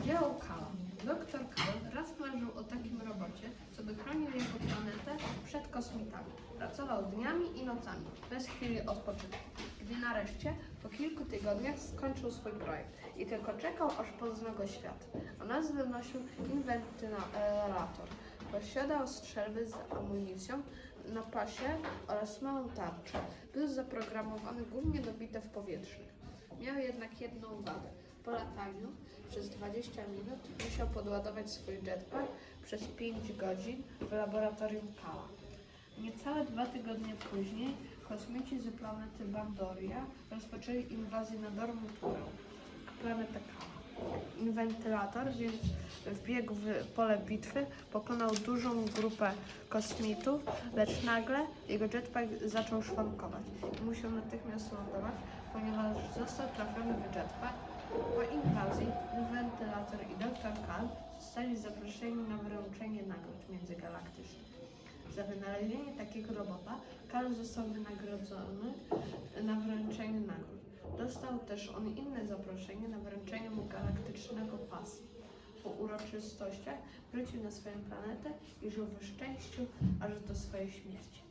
Działał Kala? Doktor Kal raz marzył o takim robocie, co by chronił jego planetę przed kosmitami. Pracował dniami i nocami, bez chwili odpoczynku. Gdy nareszcie, po kilku tygodniach skończył swój projekt i tylko czekał, aż pozna go świat. A nazwę nosił Inwentylator. Posiadał strzelby z amunicją na pasie oraz małą tarczę. Był zaprogramowany głównie do bitew powietrznych. Miał jednak jedną wadę. Po lataniu przez 20 minut musiał podładować swój jetpack przez 5 godzin w laboratorium Kala. Niecałe dwa tygodnie później kosmici z planety Bandoria rozpoczęli inwazję na Dormiturę, planetę Kala. Inwentylator więc wbiegł w pole bitwy, pokonał dużą grupę kosmitów, lecz nagle jego jetpack zaczął szwankować musiał natychmiast lądować, ponieważ został trafiony w jetpack. Po inwazji Inwentylator i Dr. Kal zostali zaproszeni na wręczenie nagród międzygalaktycznych. Za wynalezienie takiego robota Kal został wynagrodzony na wręczeniu nagród. Dostał też on inne zaproszenie na wręczenie mu galaktycznego pasu. Po uroczystościach wrócił na swoją planetę i żył w szczęściu aż do swojej śmierci.